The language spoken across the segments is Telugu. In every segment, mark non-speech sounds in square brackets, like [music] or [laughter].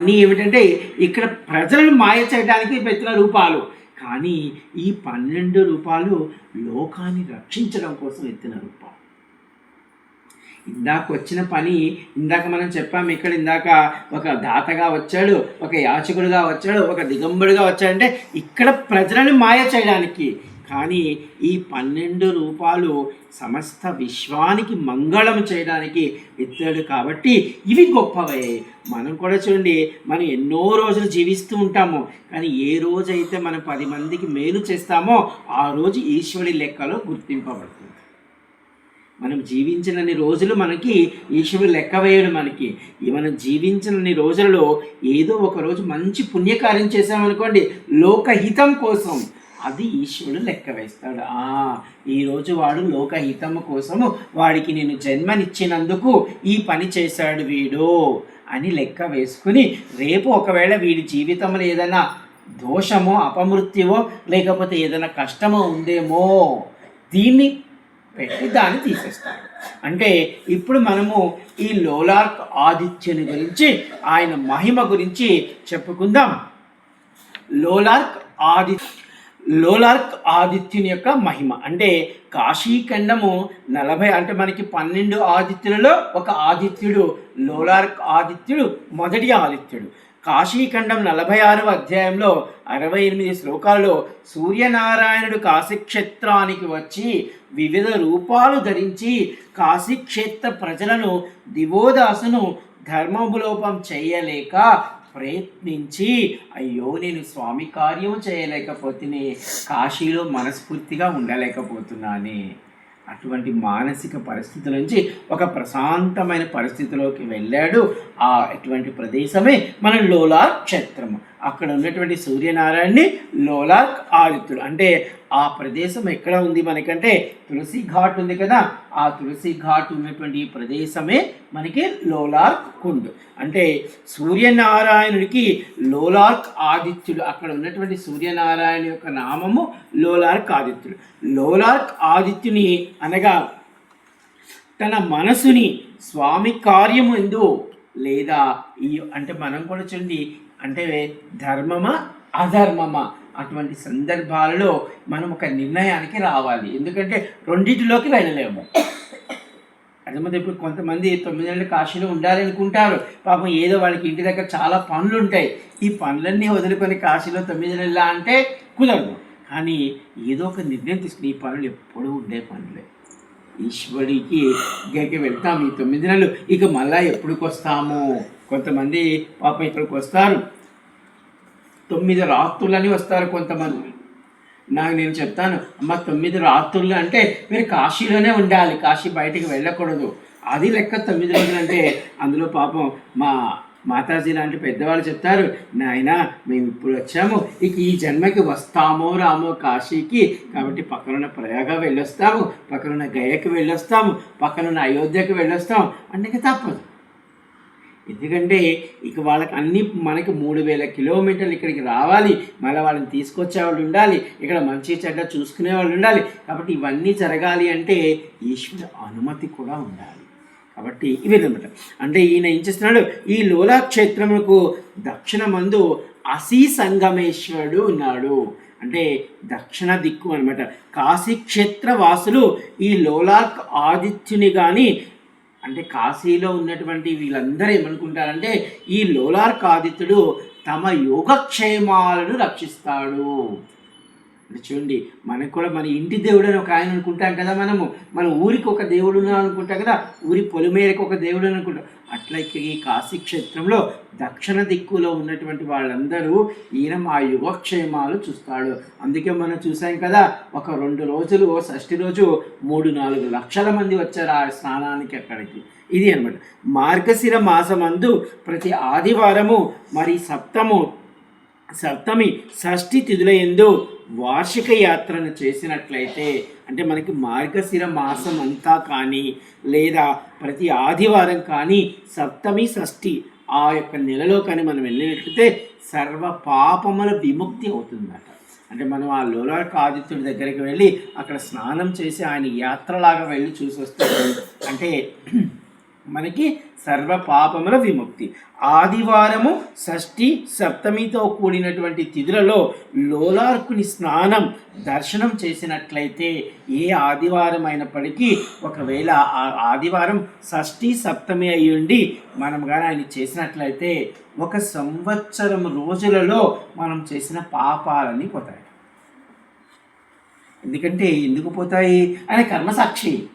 అన్నీ ఏమిటంటే ఇక్కడ ప్రజలను మాయ చేయడానికి పెట్టిన రూపాలు. కానీ ఈ పన్నెండు రూపాలు లోకాన్ని రక్షించడం కోసం ఎత్తిన రూపాలు. ఇందాక వచ్చిన పని ఇందాక మనం చెప్పాము ఇక్కడ ఇందాక ఒక దాతగా వచ్చాడు ఒక యాచకుడుగా వచ్చాడు ఒక దిగంబడుగా వచ్చాడంటే ఇక్కడ ప్రజలను మాయ చేయడానికి కానీ ఈ పన్నెండు రూపాలు సమస్త విశ్వానికి మంగళం చేయడానికి ఎత్తాడు కాబట్టి ఇవి గొప్పవే. మనం కూడా చూడండి మనం ఎన్నో రోజులు జీవిస్తూ ఉంటాము. కానీ ఏ రోజైతే మనం పది మందికి మేలు చేస్తామో ఆ రోజు ఈశ్వరుడి లెక్కలో గుర్తింపబడుతుంది. మనం జీవించినన్ని రోజులు మనకి ఈశ్వరుడు లెక్క వేయడు మనకి. మనం జీవించినన్ని రోజులలో ఏదో ఒక రోజు మంచి పుణ్యకార్యం చేసామనుకోండి లోకహితం కోసం. అది ఈశ్వరుడు లెక్క వేస్తాడు. ఆ ఈరోజు వాడు లోకహితం కోసము వాడికి నేను జన్మనిచ్చినందుకు ఈ పని చేశాడు వీడు అని లెక్క వేసుకుని రేపు ఒకవేళ వీడి జీవితంలో ఏదైనా దోషమో అపమృత్యువో లేకపోతే ఏదైనా కష్టమో ఉందేమో దీన్ని పెట్టి దాన్ని తీసేస్తాడు. అంటే ఇప్పుడు మనము ఈ లోలార్క్ ఆదిత్యుని గురించి ఆయన మహిమ గురించి చెప్పుకుందాం. లోలార్క్ ఆదిత్య లోలార్క్ ఆదిత్యుని యొక్క మహిమ. అంటే కాశీఖండము నలభై అంటే మనకి పన్నెండు ఆదిత్యులలో ఒక ఆదిత్యుడు లోలార్క్ ఆదిత్యుడు మొదటి ఆదిత్యుడు. కాశీఖండం నలభై ఆరవ అధ్యాయంలో అరవై ఎనిమిది శ్లోకాల్లో సూర్యనారాయణుడు కాశీక్షేత్రానికి వచ్చి వివిధ రూపాలు ధరించి కాశీక్షేత్ర ప్రజలను దివోదాసును ధర్మబులోపం చేయలేక ప్రయత్నించి అయ్యో నేను స్వామి కార్యం చేయలేకపోతేనే కాశీలో మనస్ఫూర్తిగా ఉండలేకపోతున్నానే. అటువంటి మానసిక పరిస్థితుల నుంచి ఒక ప్రశాంతమైన పరిస్థితిలోకి వెళ్ళాడు. ఆ అటువంటి ప్రదేశమే మన లోలార్ క్షేత్రము. అక్కడ ఉన్నటువంటి సూర్యనారాయణని లోలాక్ ఆదిత్యుడు అంటే ఆ ప్రదేశం ఎక్కడ ఉంది మనకంటే తులసి ఘాట్ ఉంది కదా ఆ తులసి ఘాట్ ఉన్నటువంటి ఈ ప్రదేశమే మనకి లోలార్క్ కుండ్. అంటే సూర్యనారాయణుడికి లోలార్క్ ఆదిత్యుడు అక్కడ ఉన్నటువంటి సూర్యనారాయణ యొక్క నామము లోలార్క్ ఆదిత్యుడు లోలార్క్ ఆదిత్యుని అనగా తన మనసుని స్వామి కార్యము ఎందు లేదా ఈ అంటే మనం కూడా చూడండి అంటే ధర్మమా అధర్మమా? అటువంటి సందర్భాలలో మనం ఒక నిర్ణయానికి రావాలి. ఎందుకంటే రెండింటిలోకి వెళ్ళలేము. అదే ఇప్పుడు కొంతమంది తొమ్మిది నెలలు కాశీలో ఉండాలనుకుంటారు. పాపం ఏదో వాళ్ళకి ఇంటి దగ్గర చాలా పనులు ఉంటాయి ఈ పనులన్నీ వదులుకొని కాశీలో తొమ్మిది నెలల అంటే కుదరదు. కానీ ఏదో ఒక నిర్ణయం తీసుకుని ఈ పనులు ఎప్పుడూ ఉండే పనులే. ఈశ్వరికి దగ్గరికి వెళ్తాం. ఈ తొమ్మిది నెలలు. ఇక మళ్ళా ఎప్పుడుకి వస్తాము? కొంతమంది పాపం ఇక్కడికి వస్తారు. తొమ్మిది రాత్రులని వస్తారు కొంతమంది. నాకు నేను చెప్తాను అమ్మ తొమ్మిది రాత్రులు అంటే మీరు కాశీలోనే ఉండాలి. కాశీ బయటికి వెళ్ళకూడదు. అది లెక్క తొమ్మిది రోజులు అంటే అందులో పాపం మా మాతాజీ లాంటి పెద్దవాళ్ళు చెప్తారు నాయన మేము ఇప్పుడు వచ్చాము. ఇక ఈ జన్మకి వస్తామో రామో కాశీకి. కాబట్టి పక్కనున్న ప్రయాగ వెళ్ళొస్తాము. పక్కనున్న గయకి వెళ్ళొస్తాము. పక్కనున్న అయోధ్యకి వెళ్ళొస్తాం అందుకే తప్పదు. ఎందుకంటే ఇక వాళ్ళకి అన్ని మనకి మూడు వేల కిలోమీటర్లు ఇక్కడికి రావాలి. మళ్ళీ వాళ్ళని తీసుకొచ్చే వాళ్ళు ఉండాలి. ఇక్కడ మంచి చెడ్డ చూసుకునే వాళ్ళు ఉండాలి. కాబట్టి ఇవన్నీ జరగాలి అంటే ఈశ్వర అనుమతి కూడా ఉండాలి. కాబట్టి ఇవి అనమాట అంటే ఈయన ఏం చేస్తున్నాడు? ఈ లోలా క్షేత్రముకు దక్షిణ మందు అసీ సంగమేశ్వరుడు ఉన్నాడు. అంటే దక్షిణ దిక్కు అనమాట కాశీ క్షేత్ర వాసులు ఈ లోలాక్ ఆదిత్యుని కానీ అంటే కాశీలో ఉన్నటువంటి వీళ్ళందరూ ఏమనుకుంటారంటే ఈ లోలార్క్ ఆదిత్యుడు తమ యోగక్షేమాలను రక్షిస్తాడు. అంటే చూడండి మనకు కూడా మన ఇంటి దేవుడు అని ఒక ఆయన అనుకుంటాం కదా మనము. మన ఊరికి ఒక దేవుడు అనుకుంటాం కదా ఊరి పొలిమేరకు ఒక దేవుడు అని అనుకుంటాం. అట్లా ఈ కాశీ క్షేత్రంలో దక్షిణ దిక్కులో ఉన్నటువంటి వాళ్ళందరూ ఈయన మా యుగక్షేమాలు చూస్తాడు. అందుకే మనం చూసాం కదా ఒక రెండు రోజులు షష్ఠి రోజు మూడు నాలుగు లక్షల మంది వచ్చారు ఆ స్నానానికి అక్కడికి. ఇది అనమాట మార్గశిర మాసమందు ప్రతి ఆదివారము మరి సప్తము సప్తమి షష్ఠి తిథుల ఎందు వార్షిక యాత్రను చేసినట్లయితే అంటే మనకి మార్గశిర మాసం అంతా కానీ లేదా ప్రతి ఆదివారం కానీ సప్తమి షష్ఠి ఆ యొక్క నెలలో కానీ మనం వెళ్ళినట్లయితే సర్వ పాపముల విముక్తి అవుతుందట. అంటే మనం ఆ లోలార్క ఆదిత్యుడి దగ్గరికి వెళ్ళి అక్కడ స్నానం చేసి ఆయన యాత్రలాగా వెళ్ళి చూసి వస్తాం అంటే మనకి సర్వ పాపముల విముక్తి. ఆదివారము షష్ఠి సప్తమితో కూడినటువంటి తిథులలో లోలార్కుని స్నానం దర్శనం చేసినట్లయితే ఏ ఆదివారం అయినప్పటికీ ఒకవేళ ఆ ఆదివారం షష్ఠి సప్తమి అయ్యుండి మనం కానీ ఆయన చేసినట్లయితే ఒక సంవత్సరం రోజులలో మనం చేసిన పాపాలని పోతాయి ఎందుకంటే ఎందుకు పోతాయి? ఆయన కర్మసాక్షి.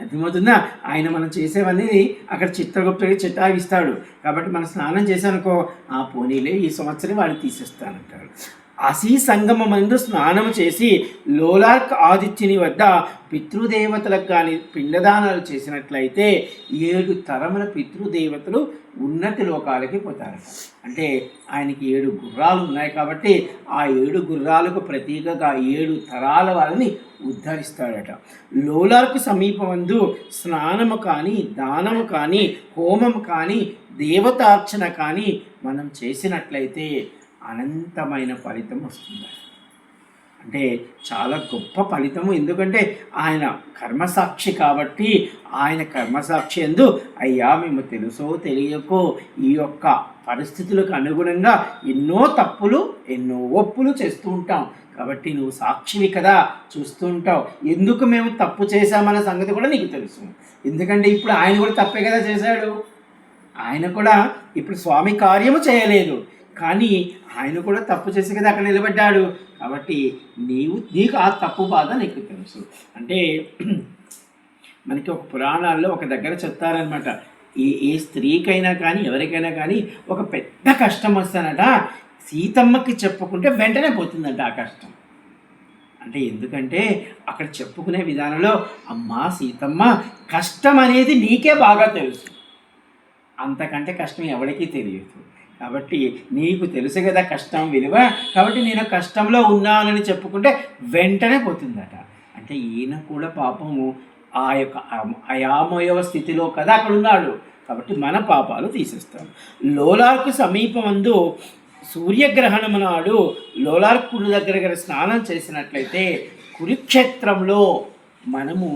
అర్థమవుతుందా? ఆయన మనం చేసేవన్నీ అక్కడ చిత్రగుప్తగా చిత్తాగిస్తాడు కాబట్టి మనం స్నానం చేశానుకో ఆ పోనీలే ఈ సంవత్సరం వాడిని తీసేస్తానంటాడు. అసీ సంగమమందు స్నానం చేసి లోలార్క్ ఆదిత్యుని వద్ద పితృదేవతలకు కానీ పిండదానాలు చేసినట్లయితే ఏడు తరముల పితృదేవతలు ఉన్నతి లోకాలకి పోతారు. అంటే ఆయనకి ఏడు గుర్రాలు ఉన్నాయి కాబట్టి ఆ ఏడు గుర్రాలకు ప్రతీకగా ఏడు తరాల వారిని ఉద్ధరిస్తాడట. లోలార్కు సమీపమందు స్నానము కానీ దానము కానీ హోమం కానీ దేవతార్చన కానీ మనం చేసినట్లయితే అనంతమైన ఫలితం వస్తుంది. అంటే చాలా గొప్ప ఫలితము ఎందుకంటే ఆయన కర్మసాక్షి కాబట్టి ఆయన కర్మసాక్షి ఎందు అయ్యా మేము తెలుసో తెలియకో ఈ యొక్క పరిస్థితులకు అనుగుణంగా ఎన్నో తప్పులు ఎన్నో ఒప్పులు చేస్తూ ఉంటాం. కాబట్టి నువ్వు సాక్షివి కదా చూస్తూ ఉంటావు. ఎందుకు మేము తప్పు చేశామన్న సంగతి కూడా నీకు తెలుసు. ఎందుకంటే ఇప్పుడు ఆయన కూడా తప్పే కదా చేశాడు. ఆయన కూడా ఇప్పుడు స్వామి కార్యము చేయలేదు. కానీ ఆయన కూడా తప్పు చేసి కదా అక్కడ నిలబడ్డాడు. కాబట్టి నీవు నీకు ఆ తప్పు బాధ నీకు తెలుసు. అంటే [clears throat] మనకి ఒక పురాణాల్లో ఒక దగ్గర చెప్తారనమాట ఏ ఏ స్త్రీకైనా కానీ ఎవరికైనా కానీ ఒక పెద్ద కష్టం వస్తానట సీతమ్మకి చెప్పుకుంటే వెంటనే పోతుందంట ఆ కష్టం. అంటే ఎందుకంటే అక్కడ చెప్పుకునే విధానంలో అమ్మా సీతమ్మ కష్టం అనేది నీకే బాగా తెలుసు. అంతకంటే కష్టం ఎవరికీ తెలియదు. కాబట్టి నీకు తెలుసు కదా కష్టం విలువ కాబట్టి నేను కష్టంలో ఉన్నానని చెప్పుకుంటే వెంటనే పోతుందట. అంటే ఈయన కూడా పాపము ఆ యొక్క అయామయవ స్థితిలో కదా అక్కడ ఉన్నాడు కాబట్టి మన పాపాలు తీసేస్తాం. లోలార్కు సమీపమందు సూర్యగ్రహణం నాడు లోలార్కుడు దగ్గర గల స్నానం చేసినట్లయితే కురుక్షేత్రంలో మనము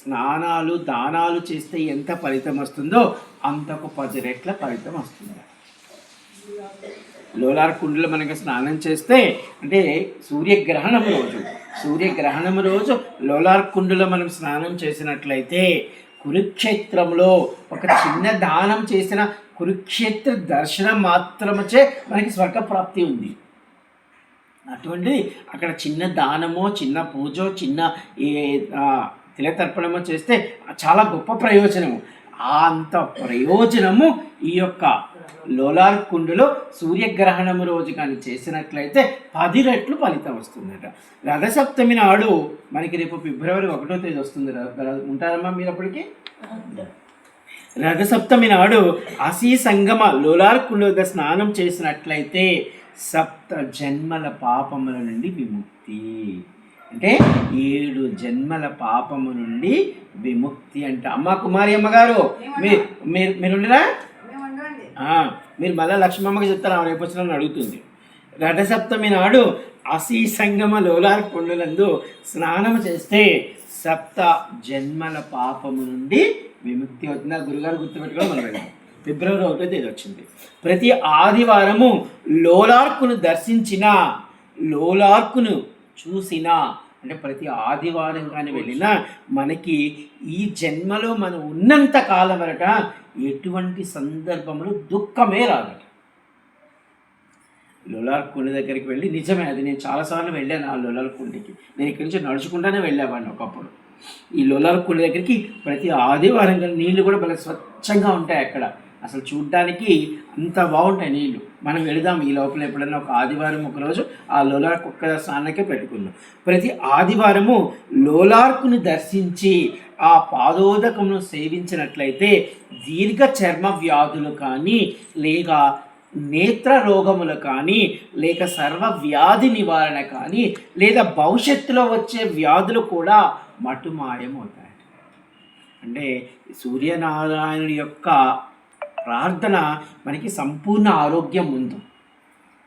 స్నానాలు దానాలు చేస్తే ఎంత ఫలితం వస్తుందో అంతకు పది రెట్ల ఫలితం వస్తుంది లోలార్ కుండలో మనకి స్నానం చేస్తే అంటే సూర్యగ్రహణం రోజు. సూర్యగ్రహణం రోజు లోలార్ కుండలో మనం స్నానం చేసినట్లయితే కురుక్షేత్రంలో ఒక చిన్న దానం చేసిన కురుక్షేత్ర దర్శనం మాత్రమచే మనకి స్వర్గప్రాప్తి ఉంది. అటువంటిది అక్కడ చిన్న దానమో చిన్న పూజో చిన్న ఏ తిలతర్పణమో చేస్తే చాలా గొప్ప ప్రయోజనము. అంత ప్రయోజనము ఈ యొక్క లోలార్ కుండులో సూర్యగ్రహణం రోజు కానీ చేసినట్లయితే పది రెట్లు ఫలితం వస్తుందట. రథసప్తమి నాడు మనకి రేపు ఫిబ్రవరి ఒకటో తేదీ వస్తుంది. ఉంటారమ్మా మీరు అప్పటికి? రథసప్తమి నాడు అసీ సంగమ లోలార్ కుండ స్నానం చేసినట్లయితే సప్త జన్మల పాపముల నుండి విముక్తి. అంటే ఏడు జన్మల పాపము నుండి విముక్తి అంట. అమ్మ కుమారి అమ్మగారు మీరు మీరు మీరుండరా? మీరు మళ్ళీ లక్ష్మమ్మకి చెప్తారా? రేపు వచ్చిన అడుగుతుంది. రథసప్తమి నాడు అసీ సంగమ లోలార్ కొండలందు స్నానం చేస్తే సప్త జన్మల పాపము నుండి విముక్తి అవుతుంది. గురుగారు గుర్తుపెట్టుకోవడం మనం ఫిబ్రవరి ఒకటో తేదీ వచ్చింది. ప్రతి ఆదివారము లోలార్కును దర్శించిన లోలార్కును చూసిన అంటే ప్రతి ఆదివారం కానీ వెళ్ళినా మనకి ఈ జన్మలో మనం ఉన్నంత కాలం వరట ఎటువంటి సందర్భంలో దుఃఖమే రాదట. లోలార్ కుండ దగ్గరికి వెళ్ళి నిజమే అది నేను చాలాసార్లు వెళ్ళాను ఆ లోలార్ కుండికి నేను ఇక్కడి నుంచి నడుచుకుంటానే వెళ్ళేవాడిని ఒకప్పుడు. ఈ లోలార్ కుండ దగ్గరికి ప్రతి ఆదివారం కానీ నీళ్ళు కూడా భలే స్వచ్ఛంగా ఉంటాయి అక్కడ. అసలు చూడ్డానికి అంత బాగుంటాయి నీళ్ళు మనం వెళదాం ఈ లోపల ఎప్పుడైనా ఒక ఆదివారం ఒక రోజు ఆ లోలార్ కుక్క స్నానకే పెట్టుకుందాం. ప్రతి ఆదివారము లోలార్కును దర్శించి ఆ పాదోదకమును సేవించినట్లయితే దీర్ఘ చర్మ వ్యాధులు కానీ లేక నేత్ర రోగములు కానీ లేక సర్వ వ్యాధి నివారణ కానీ లేదా భవిష్యత్తులో వచ్చే వ్యాధులు కూడా మటుమాయమవుతాయి అంటే సూర్యనారాయణుడి యొక్క ప్రార్థన మనకి సంపూర్ణ ఆరోగ్యం ముందు.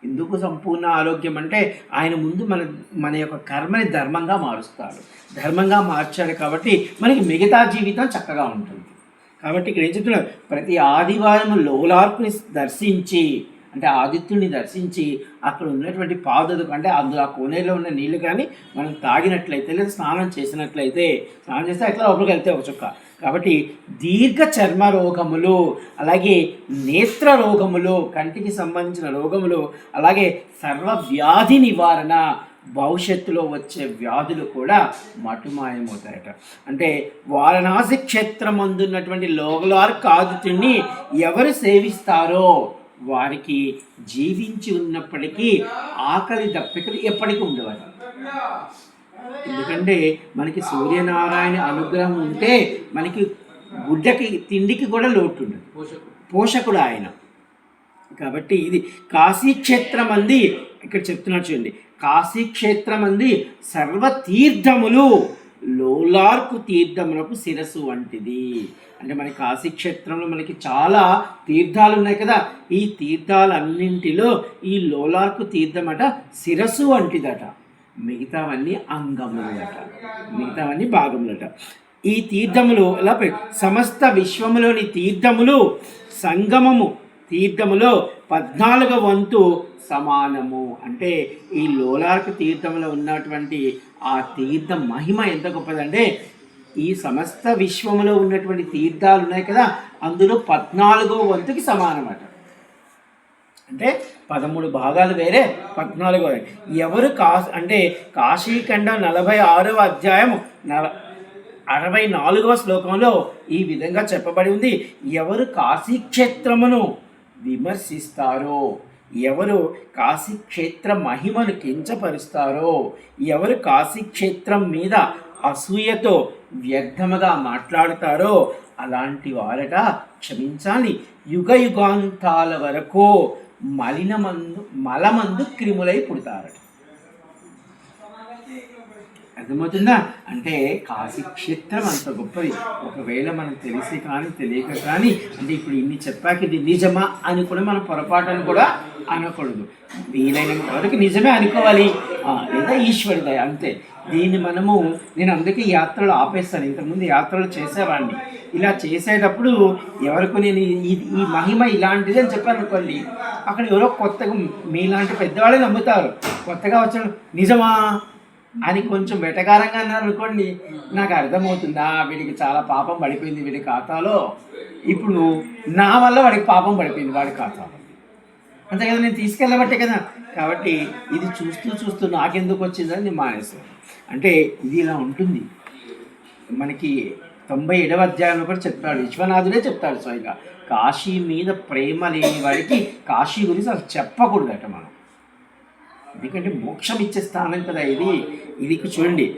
ఎందుకు సంపూర్ణ ఆరోగ్యం అంటే ఆయన ముందు మన మన యొక్క కర్మని ధర్మంగా మారుస్తాడు. ధర్మంగా మార్చాడు కాబట్టి మనకి మిగతా జీవితం చక్కగా ఉంటుంది. కాబట్టి ఇక్కడ ఏం చెప్తున్నారు ప్రతి ఆదివారం లోలార్కుని దర్శించి అంటే ఆదిత్యుని దర్శించి అక్కడ ఉన్నటువంటి పాదదు అంటే అందులో ఆ కోనేరులో ఉన్న నీళ్ళు కానీ మనం తాగినట్లయితే లేదా స్నానం చేసినట్లయితే స్నానం చేస్తే అట్లా లోపలికి వెళ్తే ఒక చుక్క కాబట్టి దీర్ఘ చర్మ రోగములు అలాగే నేత్ర రోగములు కంటికి సంబంధించిన రోగములు అలాగే సర్వ వ్యాధి నివారణ భవిష్యత్తులో వచ్చే వ్యాధులు కూడా మటుమాయమవుతాయట. అంటే వారణాసి క్షేత్రం అందున్నటువంటి లోగలార్ కాదుతుని ఎవరు సేవిస్తారో వారికి జీవించి ఉన్నప్పటికీ ఆకలి దప్పికలు ఎప్పటికీ ఉండవాలి ఎందుకంటే మనకి సూర్యనారాయణ అనుగ్రహం ఉంటే మనకి గుడ్డకి తిండికి కూడా లోటు ఉండదు పోషకుడు ఆయన. కాబట్టి ఇది కాశీక్షేత్రం అంది ఇక్కడ చెప్తున్నారు చూడండి కాశీక్షేత్రం అంది సర్వ తీర్థములు లోలార్కు తీర్థములకు శిరస్సు వంటిది. అంటే మన కాశీక్షేత్రంలో మనకి చాలా తీర్థాలు ఉన్నాయి కదా ఈ తీర్థాలన్నింటిలో ఈ లోలార్కు తీర్థం అట శిరస్సు వంటిదట. మిగతావన్నీ అంగములట. మిగతావన్నీ భాగములట. ఈ తీర్థములు ఎలా సమస్త విశ్వములోని తీర్థములు సంగమము. తీర్థములో పద్నాలుగవ వంతు సమానము. అంటే ఈ లోలార్క తీర్థంలో ఉన్నటువంటి ఆ తీర్థ మహిమ ఎంత గొప్పదంటే ఈ సమస్త విశ్వములో ఉన్నటువంటి తీర్థాలు ఉన్నాయి కదా అందులో పద్నాలుగో వంతుకి సమానమట. అంటే పదమూడు భాగాలు వేరే పద్నాలుగు ఎవరు కా అంటే కాశీఖండ నలభై ఆరవ అధ్యాయం నల అరవై నాలుగవ శ్లోకంలో ఈ విధంగా చెప్పబడి ఉంది. ఎవరు కాశీక్షేత్రమును విమర్శిస్తారో ఎవరు కాశీక్షేత్ర మహిమను కించపరుస్తారో ఎవరు కాశీక్షేత్రం మీద అసూయతో వ్యర్థముగా మాట్లాడతారో అలాంటి వారట క్షమించాలి. యుగ యుగాంతాల వరకు మలినమందు మలమందు క్రిములై పుడతారట అర్థమవుతుందా? అంటే కాశీ క్షేత్రం అంత గొప్పది. ఒకవేళ మనం తెలిసి కానీ తెలియక కానీ అంటే ఇప్పుడు ఇన్ని చెప్పాక ఇది నిజమా అని కూడా మనం పొరపాటును కూడా అనకూడదు. వీలైన వరకు నిజమే అనుకోవాలి. లేదా ఈశ్వరి దయ అంతే. దీన్ని మనము నేను అందుకే యాత్రలు ఆపేస్తాను. ఇంతకుముందు యాత్రలు చేసేవాడిని. ఇలా చేసేటప్పుడు ఎవరికి నేను ఈ- ఈ మహిమ ఇలాంటిది అని చెప్పాను అనుకోండి అక్కడ ఎవరో కొత్తగా మీలాంటి పెద్దవాళ్ళే నమ్ముతారు. కొత్తగా వచ్చాడు నిజమా? అని కొంచెం వెటకారంగా అన్నారు అనుకోండి నాకు అర్థమవుతుందా? వీడికి చాలా పాపం పడిపోయింది వీడి ఖాతాలో. ఇప్పుడు నా వల్ల వాడికి పాపం పడిపోయింది వాడి ఖాతాలో. అంతే కదా నేను తీసుకెళ్ళబట్టే కదా. కాబట్టి ఇది చూస్తూ చూస్తూ నాకెందుకు వచ్చిందని నేను మానేస్తాను అంటే ఇది ఇలా ఉంటుంది. మనకి తొంభై ఏడవ అధ్యాయంలో కూడా చెప్తాడు. విశ్వనాథుడే చెప్తాడు స్వయంగా కాశీ మీద ప్రేమ లేని వాడికి కాశీ గురించి అసలు చెప్పకూడదట మనం. ఎందుకంటే మోక్షం ఇచ్చే స్థానం కదా ఇది. ఇది చూడండి.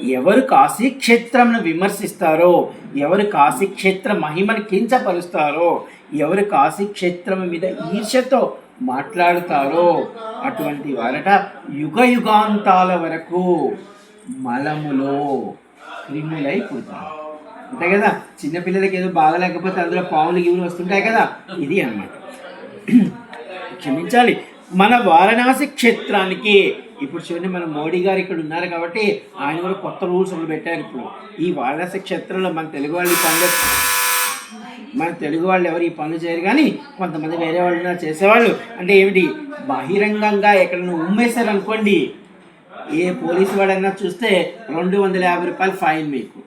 ఎవరు కాశీ క్షేత్రంను విమర్శిస్తారో ఎవరు కాశీక్షేత్ర మహిమను కించపరుస్తారో ఎవరు కాశీ క్షేత్రం మీద ఈర్షతో మాట్లాడుతారో అటువంటి వారట యుగ యుగాంతాల వరకు మలములో క్రిములై పుడతారు. అంతే కదా? చిన్నపిల్లలకి ఏదో బాగలేకపోతే అందులో పాములు గివులు వస్తుంటాయి కదా? ఇది అన్నమాట. క్షమించాలి. మన వారణాసి క్షేత్రానికి. ఇప్పుడు చూడండి మన మోడీ గారు ఇక్కడ ఉన్నారు కాబట్టి ఆయన కూడా కొత్త రూల్స్ అమలు పెట్టారు ఇప్పుడు. ఈ వారణాసి క్షేత్రంలో మన తెలుగు వాళ్ళు ఈ పనులు మన తెలుగు వాళ్ళు ఎవరు ఈ పనులు చేయరు కానీ కొంతమంది వేరే వాళ్ళు చేసేవాళ్ళు. అంటే ఏమిటి? బహిరంగంగా ఎక్కడైనా ఉమ్మేశారు అనుకోండి ఏ పోలీసు వాడైనా చూస్తే రెండు వందల యాభై రూపాయలు ఫైన్ మీకు.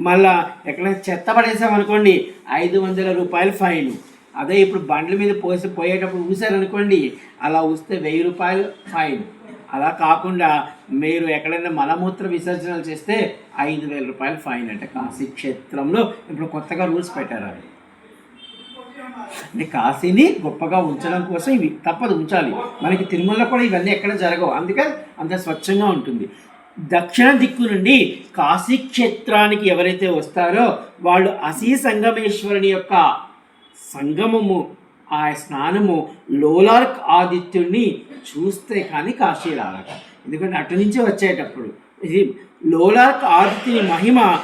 మళ్ళా ఎక్కడైనా చెత్త పడేసామనుకోండి ఐదు వందల రూపాయలు ఫైన్. అదే ఇప్పుడు బండ్ల మీద పోసి పోయేటప్పుడు ఊసారనుకోండి అలా ఊస్తే వెయ్యి రూపాయలు ఫైన్. అలా కాకుండా మీరు ఎక్కడైనా మలమూత్ర విసర్జనలు చేస్తే ఐదు వేల రూపాయలు ఫైన్ అంటే. కాశీ క్షేత్రంలో ఇప్పుడు కొత్తగా రూల్స్ పెట్టారు అది అంటే కాశీని గొప్పగా ఉంచడం కోసం ఇవి తప్పదు ఉంచాలి. మనకి తిరుమలలో కూడా ఇవన్నీ ఎక్కడ జరగవు. అందుకని అంత స్వచ్ఛంగా ఉంటుంది. దక్షిణ దిక్కు నుండి కాశీ క్షేత్రానికి ఎవరైతే వస్తారో వాళ్ళు అసీ సంగమేశ్వరుని యొక్క సంగమము ఆ స్నానము లోలార్క్ ఆదిత్యుడిని చూస్తే కానీ కాశీ రాలట ఎందుకంటే అటు నుంచి వచ్చేటప్పుడు. ఇది లోలార్క్ ఆదిత్యుని మహిమ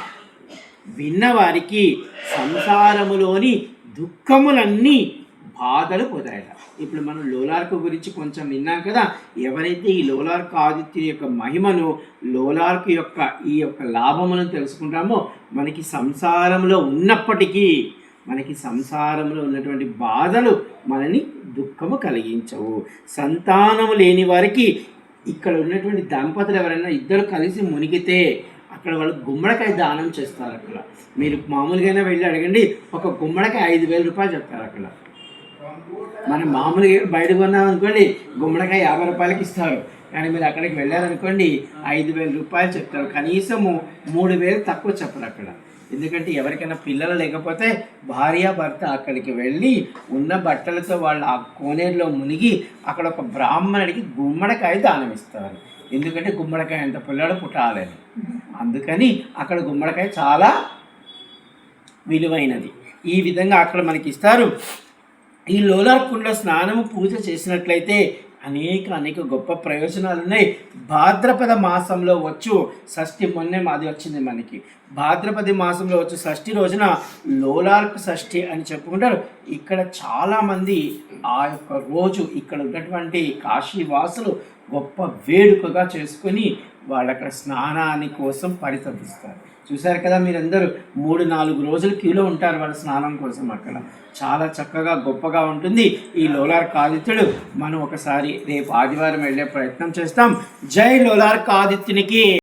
విన్నవారికి సంసారములోని దుఃఖములన్నీ బాధలు పోతాయట. ఇప్పుడు మనం లోలార్కు గురించి కొంచెం విన్నాం కదా. ఎవరైతే ఈ లోలార్క్ ఆదిత్య యొక్క మహిమను లోలార్క్ యొక్క ఈ యొక్క లాభమును తెలుసుకుంటామో మనకి సంసారంలో ఉన్నప్పటికీ మనకి సంసారంలో ఉన్నటువంటి బాధలు మనని దుఃఖము కలిగించవు. సంతానము లేని వారికి ఇక్కడ ఉన్నటువంటి దంపతులు ఎవరైనా ఇద్దరు కలిసి మునిగితే అక్కడ వాళ్ళు గుమ్మడికాయ దానం చేస్తారు అక్కడ. మీరు మామూలుగానే వెళ్ళి అడగండి ఒక గుమ్మడికాయ ఐదు వేల రూపాయలు చెప్తారు అక్కడ. మనం మామూలుగా బయట కొన్నాం అనుకోండి గుమ్మడికాయ యాభై రూపాయలకి ఇస్తారు. కానీ మీరు అక్కడికి వెళ్ళారనుకోండి ఐదు వేల రూపాయలు చెప్తారు. కనీసము మూడు వేలు తక్కువ చెప్పరు అక్కడ. ఎందుకంటే ఎవరికైనా పిల్లలు లేకపోతే భార్య భర్త అక్కడికి వెళ్ళి ఉన్న బట్టలతో వాళ్ళు ఆ కోనేరులో మునిగి అక్కడ ఒక బ్రాహ్మణుడికి గుమ్మడికాయ దానం ఇస్తారు. ఎందుకంటే గుమ్మడికాయ అంత పిల్లడు పుట్టాలని. అందుకని అక్కడ గుమ్మడికాయ చాలా విలువైనది. ఈ విధంగా అక్కడ మనకి ఇస్తారు. ఈ లోలాకుండ స్నానము పూజ చేసినట్లయితే అనేక అనేక గొప్ప ప్రయోజనాలు ఉన్నాయి. భాద్రపద మాసంలో వచ్చు షష్ఠి మొన్నే మాది వచ్చింది మనకి. భాద్రపది మాసంలో వచ్చు షష్ఠి రోజున లోలార్క్ షష్ఠి అని చెప్పుకుంటారు. ఇక్కడ చాలామంది ఆ యొక్క రోజు ఇక్కడ ఉన్నటువంటి కాశీవాసులు గొప్ప వేడుకగా చేసుకొని వాళ్ళు అక్కడ స్నానాని కోసం పరితపిస్తారు. చూశారు కదా మీరందరూ? మూడు నాలుగు రోజులు క్యూలో ఉంటారు వాళ్ళ స్నానం కోసం అక్కడ. చాలా చక్కగా గొప్పగా ఉంటుంది. ఈ లోలార్ కాదిత్యుడు మనం ఒకసారి రేపు ఆదివారం వెళ్ళే ప్రయత్నం చేస్తాం. జై లోలార్ కాదిత్యునికి!